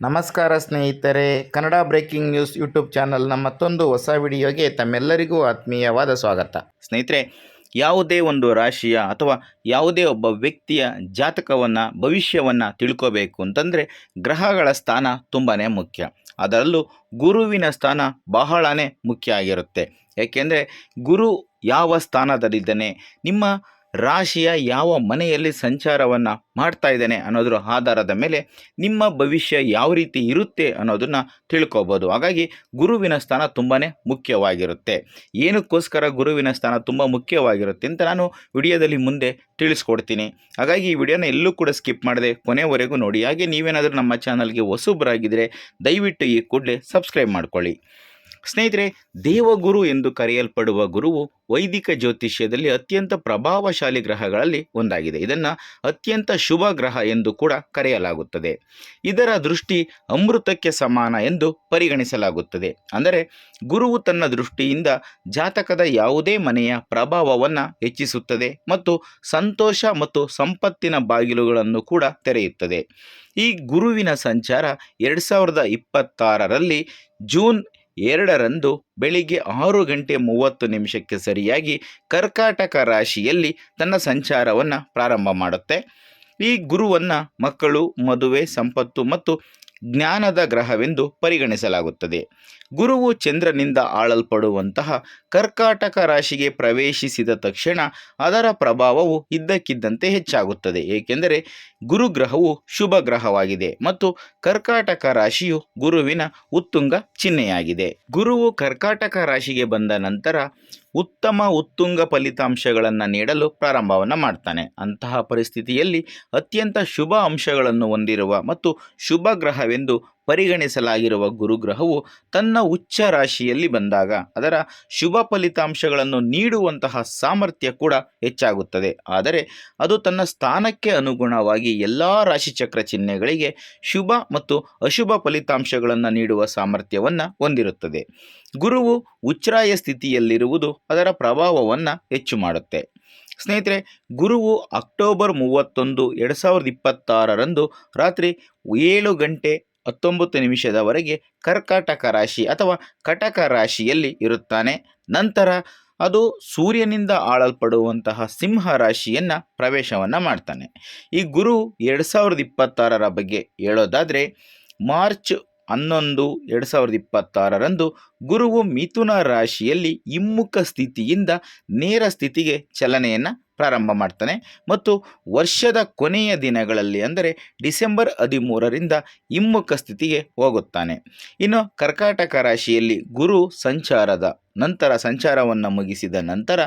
ನಮಸ್ಕಾರ ಸ್ನೇಹಿತರೆ, Kannada breaking news YouTube ಚಾನಲ್ನ ಮತ್ತೊಂದು ಹೊಸ ವಿಡಿಯೋಗೆ ತಮ್ಮೆಲ್ಲರಿಗೂ ಆತ್ಮೀಯವಾದ ಸ್ವಾಗತ. ಸ್ನೇಹಿತರೆ, ಯಾವುದೇ ಒಂದು ರಾಶಿಯ ಅಥವಾ ಯಾವುದೇ ಒಬ್ಬ ವ್ಯಕ್ತಿಯ ಜಾತಕವನ್ನು, ಭವಿಷ್ಯವನ್ನು ತಿಳ್ಕೋಬೇಕು ಅಂತಂದರೆ ಗ್ರಹಗಳ ಸ್ಥಾನ ತುಂಬಾ ಮುಖ್ಯ. ಅದರಲ್ಲೂ ಗುರುವಿನ ಸ್ಥಾನ ಬಹಳನೇ ಮುಖ್ಯ ಆಗಿರುತ್ತೆ. ಏಕೆಂದರೆ ಗುರು ಯಾವ ಸ್ಥಾನದಲ್ಲಿದ್ದಾನೆ, ನಿಮ್ಮ ರಾಶಿಯ ಯಾವ ಮನೆಯಲ್ಲಿ ಸಂಚಾರವನ್ನು ಮಾಡ್ತಾ ಇದ್ದಾನೆ ಅನ್ನೋದ್ರ ಆಧಾರದ ಮೇಲೆ ನಿಮ್ಮ ಭವಿಷ್ಯ ಯಾವ ರೀತಿ ಇರುತ್ತೆ ಅನ್ನೋದನ್ನು ತಿಳ್ಕೋಬೋದು. ಹಾಗಾಗಿ ಗುರುವಿನ ಸ್ಥಾನ ತುಂಬಾ ಮುಖ್ಯವಾಗಿರುತ್ತೆ. ಏನಕ್ಕೋಸ್ಕರ ಗುರುವಿನ ಸ್ಥಾನ ತುಂಬ ಮುಖ್ಯವಾಗಿರುತ್ತೆ ಅಂತ ನಾನು ವಿಡಿಯೋದಲ್ಲಿ ಮುಂದೆ ತಿಳಿಸ್ಕೊಡ್ತೀನಿ. ಹಾಗಾಗಿ ಈ ವಿಡಿಯೋನ ಎಲ್ಲೂ ಕೂಡ ಸ್ಕಿಪ್ ಮಾಡದೆ ಕೊನೆವರೆಗೂ ನೋಡಿ. ಹಾಗೆ ನೀವೇನಾದರೂ ನಮ್ಮ ಚಾನಲ್ಗೆ ಹೊಸಬ್ರಾಗಿದ್ದರೆ ದಯವಿಟ್ಟು ಈ ಕೂಡಲೇ ಸಬ್ಸ್ಕ್ರೈಬ್ ಮಾಡ್ಕೊಳ್ಳಿ. ಸ್ನೇಹಿತರೆ, ದೇವಗುರು ಎಂದು ಕರೆಯಲ್ಪಡುವ ಗುರುವು ವೈದಿಕ ಜ್ಯೋತಿಷ್ಯದಲ್ಲಿ ಅತ್ಯಂತ ಪ್ರಭಾವಶಾಲಿ ಗ್ರಹಗಳಲ್ಲಿ ಒಂದಾಗಿದೆ. ಇದನ್ನು ಅತ್ಯಂತ ಶುಭ ಗ್ರಹ ಎಂದು ಕೂಡ ಕರೆಯಲಾಗುತ್ತದೆ. ಇದರ ದೃಷ್ಟಿ ಅಮೃತಕ್ಕೆ ಸಮಾನ ಎಂದು ಪರಿಗಣಿಸಲಾಗುತ್ತದೆ. ಅಂದರೆ, ಗುರುವು ತನ್ನ ದೃಷ್ಟಿಯಿಂದ ಜಾತಕದ ಯಾವುದೇ ಮನೆಯ ಪ್ರಭಾವವನ್ನು ಹೆಚ್ಚಿಸುತ್ತದೆ ಮತ್ತು ಸಂತೋಷ ಮತ್ತು ಸಂಪತ್ತಿನ ಬಾಗಿಲುಗಳನ್ನು ಕೂಡ ತೆರೆಯುತ್ತದೆ. ಈ ಗುರುವಿನ ಸಂಚಾರ ಎರಡು ಸಾವಿರದ ಇಪ್ಪತ್ತಾರರಲ್ಲಿ ಜೂನ್ ಎರಡರಂದು ಬೆಳಿಗ್ಗೆ ಆರು ಗಂಟೆ ಮೂವತ್ತು ನಿಮಿಷಕ್ಕೆ ಸರಿಯಾಗಿ ಕರ್ಕಾಟಕ ರಾಶಿಯಲ್ಲಿ ತನ್ನ ಸಂಚಾರವನ್ನು ಪ್ರಾರಂಭ ಮಾಡುತ್ತೆ. ಈ ಗುರುವನ್ನು ಮಕ್ಕಳು, ಮದುವೆ, ಸಂಪತ್ತು ಮತ್ತು ಜ್ಞಾನದ ಗ್ರಹವೆಂದು ಪರಿಗಣಿಸಲಾಗುತ್ತದೆ. ಗುರುವು ಚಂದ್ರನಿಂದ ಆಳಲ್ಪಡುವಂತಹ ಕರ್ಕಾಟಕ ರಾಶಿಗೆ ಪ್ರವೇಶಿಸಿದ ತಕ್ಷಣ ಅದರ ಪ್ರಭಾವವು ಇದ್ದಕ್ಕಿದ್ದಂತೆ ಹೆಚ್ಚಾಗುತ್ತದೆ. ಏಕೆಂದರೆ ಗುರುಗ್ರಹವು ಶುಭ ಗ್ರಹವಾಗಿದೆ ಮತ್ತು ಕರ್ಕಾಟಕ ರಾಶಿಯು ಗುರುವಿನ ಉತ್ತುಂಗ ಚಿಹ್ನೆಯಾಗಿದೆ. ಗುರುವು ಕರ್ಕಾಟಕ ರಾಶಿಗೆ ಬಂದ ನಂತರ ಉತ್ತಮ ಉತ್ತುಂಗ ಫಲಿತಾಂಶಗಳನ್ನು ನೀಡಲು ಪ್ರಾರಂಭವನ್ನು ಮಾಡ್ತಾನೆ. ಅಂತಹ ಪರಿಸ್ಥಿತಿಯಲ್ಲಿ ಅತ್ಯಂತ ಶುಭ ಅಂಶಗಳನ್ನು ಹೊಂದಿರುವ ಮತ್ತು ಶುಭ ಗ್ರಹವೆಂದು ಪರಿಗಣಿಸಲಾಗಿರುವ ಗುರುಗ್ರಹವು ತನ್ನ ಉಚ್ಚ ರಾಶಿಯಲ್ಲಿ ಬಂದಾಗ ಅದರ ಶುಭ ಫಲಿತಾಂಶಗಳನ್ನು ನೀಡುವಂತಹ ಸಾಮರ್ಥ್ಯ ಕೂಡ ಹೆಚ್ಚಾಗುತ್ತದೆ. ಆದರೆ ಅದು ತನ್ನ ಸ್ಥಾನಕ್ಕೆ ಅನುಗುಣವಾಗಿ ಎಲ್ಲ ರಾಶಿಚಕ್ರ ಚಿಹ್ನೆಗಳಿಗೆ ಶುಭ ಮತ್ತು ಅಶುಭ ಫಲಿತಾಂಶಗಳನ್ನು ನೀಡುವ ಸಾಮರ್ಥ್ಯವನ್ನು ಹೊಂದಿರುತ್ತದೆ. ಗುರುವು ಉಚ್ಛ್ರಾಯ ಸ್ಥಿತಿಯಲ್ಲಿರುವುದು ಅದರ ಪ್ರಭಾವವನ್ನು ಹೆಚ್ಚು ಮಾಡುತ್ತೆ. ಸ್ನೇಹಿತರೆ, ಗುರುವು ಅಕ್ಟೋಬರ್ ಮೂವತ್ತೊಂದು, ಎರಡು ಸಾವಿರದ ಇಪ್ಪತ್ತಾರರಂದು ರಾತ್ರಿ ಏಳು ಗಂಟೆ ಹತ್ತೊಂಬತ್ತು ನಿಮಿಷದವರೆಗೆ ಕರ್ಕಾಟಕ ರಾಶಿ ಅಥವಾ ಕಟಕ ರಾಶಿಯಲ್ಲಿ ಇರುತ್ತಾನೆ. ನಂತರ ಅದು ಸೂರ್ಯನಿಂದ ಆಳಲ್ಪಡುವಂತಹ ಸಿಂಹ ರಾಶಿಯನ್ನು ಪ್ರವೇಶವನ್ನು ಮಾಡ್ತಾನೆ. ಈ ಗುರು ಎರಡು ಸಾವಿರದ ಇಪ್ಪತ್ತಾರರ ಬಗ್ಗೆ ಹೇಳೋದಾದರೆ, ಮಾರ್ಚ್ ಹನ್ನೊಂದು ಎರಡು ಸಾವಿರದ ಇಪ್ಪತ್ತಾರರಂದು ಗುರುವು ಮಿಥುನ ರಾಶಿಯಲ್ಲಿ ಹಿಮ್ಮುಖ ಸ್ಥಿತಿಯಿಂದ ನೇರ ಸ್ಥಿತಿಗೆ ಚಲನೆಯನ್ನು ಪ್ರಾರಂಭ ಮಾಡ್ತಾನೆ. ಮತ್ತು ವರ್ಷದ ಕೊನೆಯ ದಿನಗಳಲ್ಲಿ ಅಂದರೆ ಡಿಸೆಂಬರ್ ಹದಿಮೂರರಿಂದ ಹಿಮ್ಮುಖ ಸ್ಥಿತಿಗೆ ಹೋಗುತ್ತಾನೆ. ಇನ್ನು ಕರ್ಕಾಟಕ ರಾಶಿಯಲ್ಲಿ ಗುರು ಸಂಚಾರದ ನಂತರ, ಸಂಚಾರವನ್ನು ಮುಗಿಸಿದ ನಂತರ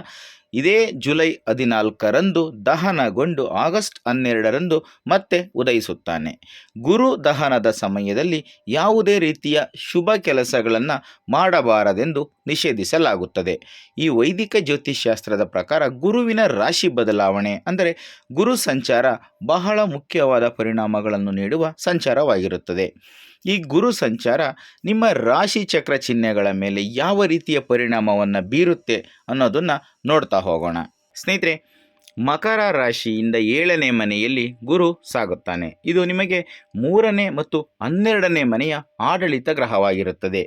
ಇದೇ ಜುಲೈ ಹದಿನಾಲ್ಕರಂದು ದಹನಗೊಂಡು ಆಗಸ್ಟ್ ಹನ್ನೆರಡರಂದು ಮತ್ತೆ ಉದಯಿಸುತ್ತಾನೆ. ಗುರು ದಹನದ ಸಮಯದಲ್ಲಿ ಯಾವುದೇ ರೀತಿಯ ಶುಭ ಕೆಲಸಗಳನ್ನು ಮಾಡಬಾರದೆಂದು ನಿಷೇಧಿಸಲಾಗುತ್ತದೆ. ಈ ವೈದಿಕ ಜ್ಯೋತಿಷಾಸ್ತ್ರದ ಪ್ರಕಾರ ಗುರುವಿನ ರಾಶಿ ಬದಲಾವಣೆ ಅಂದರೆ ಗುರು ಸಂಚಾರ ಬಹಳ ಮುಖ್ಯವಾದ ಪರಿಣಾಮಗಳನ್ನು ನೀಡುವ ಸಂಚಾರವಾಗಿರುತ್ತದೆ. ಈ ಗುರು ಸಂಚಾರ ನಿಮ್ಮ ರಾಶಿ ಚಕ್ರ ಚಿಹ್ನೆಗಳ ಮೇಲೆ ಯಾವ ರೀತಿಯ ಪರಿಣಾಮವನ್ನು ಬೀರುತ್ತೆ ಅನ್ನೋದನ್ನು ನೋಡ್ತಾ ಹೋಗೋಣ. ಸ್ನೇಹಿತರೆ, ಮಕರ ರಾಶಿಯಿಂದ ಏಳನೇ ಮನೆಯಲ್ಲಿ ಗುರು ಸಾಗುತ್ತಾನೆ. ಇದು ನಿಮಗೆ ಮೂರನೇ ಮತ್ತು ಹನ್ನೆರಡನೇ ಮನೆಯ ಆಡಳಿತ ಗ್ರಹವಾಗಿರುತ್ತದೆ.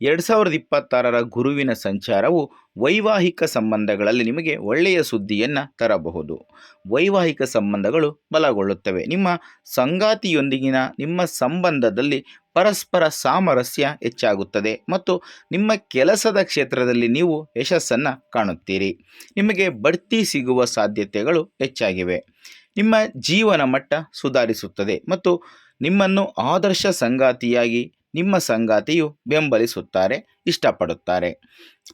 ಎರಡು ಸಾವಿರದ ಇಪ್ಪತ್ತಾರರ ಗುರುವಿನ ಸಂಚಾರವು ವೈವಾಹಿಕ ಸಂಬಂಧಗಳಲ್ಲಿ ನಿಮಗೆ ಒಳ್ಳೆಯ ಸುದ್ದಿಯನ್ನು ತರಬಹುದು. ವೈವಾಹಿಕ ಸಂಬಂಧಗಳು ಬಲಗೊಳ್ಳುತ್ತವೆ. ನಿಮ್ಮ ಸಂಗಾತಿಯೊಂದಿಗಿನ ನಿಮ್ಮ ಸಂಬಂಧದಲ್ಲಿ ಪರಸ್ಪರ ಸಾಮರಸ್ಯ ಹೆಚ್ಚಾಗುತ್ತದೆ ಮತ್ತು ನಿಮ್ಮ ಕೆಲಸದ ಕ್ಷೇತ್ರದಲ್ಲಿ ನೀವು ಯಶಸ್ಸನ್ನು ಕಾಣುತ್ತೀರಿ. ನಿಮಗೆ ಬಡ್ತಿ ಸಿಗುವ ಸಾಧ್ಯತೆಗಳು ಹೆಚ್ಚಾಗಿವೆ. ನಿಮ್ಮ ಜೀವನ ಮಟ್ಟ ಸುಧಾರಿಸುತ್ತದೆ ಮತ್ತು ನಿಮ್ಮನ್ನು ಆದರ್ಶ ಸಂಗಾತಿಯಾಗಿ ನಿಮ್ಮ ಸಂಗಾತಿಯು ಬೆಂಬಲಿಸುತ್ತಾರೆ ಇಷ್ಟಪಡುತ್ತಾರೆ.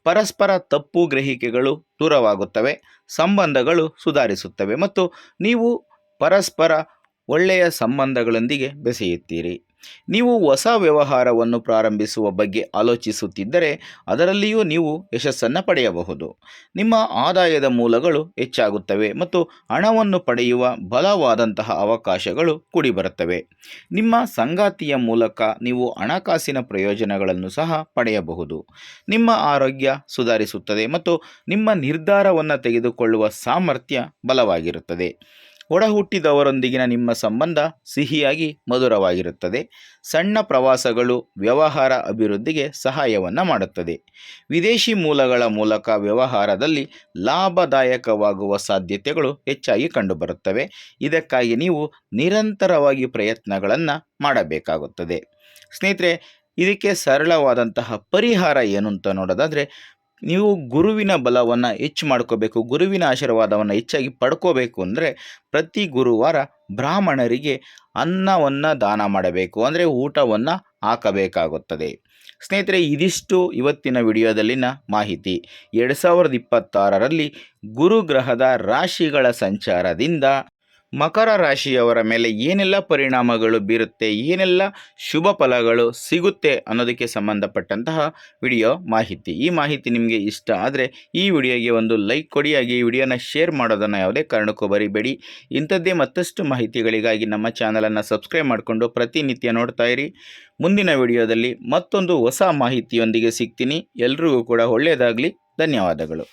ಪರಸ್ಪರ ತಪ್ಪು ಗ್ರಹಿಕೆಗಳು ದೂರವಾಗುತ್ತವೆ ಸಂಬಂಧಗಳು ಸುಧಾರಿಸುತ್ತವೆ ಮತ್ತು ನೀವು ಪರಸ್ಪರ ಒಳ್ಳೆಯ ಸಂಬಂಧಗಳೊಂದಿಗೆ ಬೆಸೆಯುತ್ತೀರಿ. ನೀವು ಹೊಸ ವ್ಯವಹಾರವನ್ನು ಪ್ರಾರಂಭಿಸುವ ಬಗ್ಗೆ ಆಲೋಚಿಸುತ್ತಿದ್ದರೆ ಅದರಲ್ಲಿಯೂ ನೀವು ಯಶಸ್ಸನ್ನು ಪಡೆಯಬಹುದು. ನಿಮ್ಮ ಆದಾಯದ ಮೂಲಗಳು ಹೆಚ್ಚಾಗುತ್ತವೆ ಮತ್ತು ಹಣವನ್ನು ಪಡೆಯುವ ಬಲವಾದಂತಹ ಅವಕಾಶಗಳು ಕೂಡಿಬರುತ್ತವೆ. ನಿಮ್ಮ ಸಂಗಾತಿಯ ಮೂಲಕ ನೀವು ಹಣಕಾಸಿನ ಪ್ರಯೋಜನಗಳನ್ನು ಸಹ ಪಡೆಯಬಹುದು. ನಿಮ್ಮ ಆರೋಗ್ಯ ಸುಧಾರಿಸುತ್ತದೆ ಮತ್ತು ನಿಮ್ಮ ನಿರ್ಧಾರವನ್ನು ತೆಗೆದುಕೊಳ್ಳುವ ಸಾಮರ್ಥ್ಯ ಬಲವಾಗಿರುತ್ತದೆ. ಒಡ ಹುಟ್ಟಿದವರೊಂದಿಗಿನ ನಿಮ್ಮ ಸಂಬಂಧ ಸಿಹಿಯಾಗಿ ಮಧುರವಾಗಿರುತ್ತದೆ. ಸಣ್ಣ ಪ್ರವಾಸಗಳು ವ್ಯವಹಾರ ಅಭಿವೃದ್ಧಿಗೆ ಸಹಾಯವನ್ನು ಮಾಡುತ್ತದೆ. ವಿದೇಶಿ ಮೂಲಗಳ ಮೂಲಕ ವ್ಯವಹಾರದಲ್ಲಿ ಲಾಭದಾಯಕವಾಗುವ ಸಾಧ್ಯತೆಗಳು ಹೆಚ್ಚಾಗಿ ಕಂಡುಬರುತ್ತವೆ. ಇದಕ್ಕಾಗಿ ನೀವು ನಿರಂತರವಾಗಿ ಪ್ರಯತ್ನಗಳನ್ನು ಮಾಡಬೇಕಾಗುತ್ತದೆ. ಸ್ನೇಹಿತರೆ, ಇದಕ್ಕೆ ಸರಳವಾದಂತಹ ಪರಿಹಾರ ಏನು ಅಂತ ನೋಡೋದಾದರೆ ನೀವು ಗುರುವಿನ ಬಲವನ್ನು ಹೆಚ್ಚು ಮಾಡ್ಕೋಬೇಕು, ಗುರುವಿನ ಆಶೀರ್ವಾದವನ್ನು ಹೆಚ್ಚಾಗಿ ಪಡ್ಕೋಬೇಕು ಅಂದರೆ ಪ್ರತಿ ಗುರುವಾರ ಬ್ರಾಹ್ಮಣರಿಗೆ ಅನ್ನವನ್ನು ದಾನ ಮಾಡಬೇಕು, ಅಂದರೆ ಊಟವನ್ನು ಹಾಕಬೇಕಾಗುತ್ತದೆ. ಸ್ನೇಹಿತರೆ, ಇದಿಷ್ಟು ಇವತ್ತಿನ ವಿಡಿಯೋದಲ್ಲಿನ ಮಾಹಿತಿ. ಎರಡು ಸಾವಿರದ ಇಪ್ಪತ್ತಾರರಲ್ಲಿ ಗುರುಗ್ರಹದ ರಾಶಿಗಳ ಸಂಚಾರದಿಂದ ಮಕರ ರಾಶಿಯವರ ಮೇಲೆ ಏನೆಲ್ಲ ಪರಿಣಾಮಗಳು ಬೀರುತ್ತೆ, ಏನೆಲ್ಲ ಶುಭ ಫಲಗಳು ಸಿಗುತ್ತೆ ಅನ್ನೋದಕ್ಕೆ ಸಂಬಂಧಪಟ್ಟಂತಹ ವಿಡಿಯೋ ಮಾಹಿತಿ. ಈ ಮಾಹಿತಿ ನಿಮಗೆ ಇಷ್ಟ ಆದರೆ ಈ ವಿಡಿಯೋಗೆ ಒಂದು ಲೈಕ್ ಕೊಡಿ, ಹಾಗೆ ಈ ವಿಡಿಯೋನ ಶೇರ್ ಮಾಡೋದನ್ನು ಯಾವುದೇ ಕಾರಣಕ್ಕೂ ಬರಿಬೇಡಿ ಇಂಥದ್ದೇ ಮತ್ತಷ್ಟು ಮಾಹಿತಿಗಳಿಗಾಗಿ ನಮ್ಮ ಚಾನಲನ್ನು ಸಬ್ಸ್ಕ್ರೈಬ್ ಮಾಡಿಕೊಂಡು ಪ್ರತಿನಿತ್ಯ ನೋಡ್ತಾ ಇರಿ. ಮುಂದಿನ ವಿಡಿಯೋದಲ್ಲಿ ಮತ್ತೊಂದು ಹೊಸ ಮಾಹಿತಿಯೊಂದಿಗೆ ಸಿಗ್ತೀನಿ. ಎಲ್ರಿಗೂ ಕೂಡ ಒಳ್ಳೆಯದಾಗಲಿ. ಧನ್ಯವಾದಗಳು.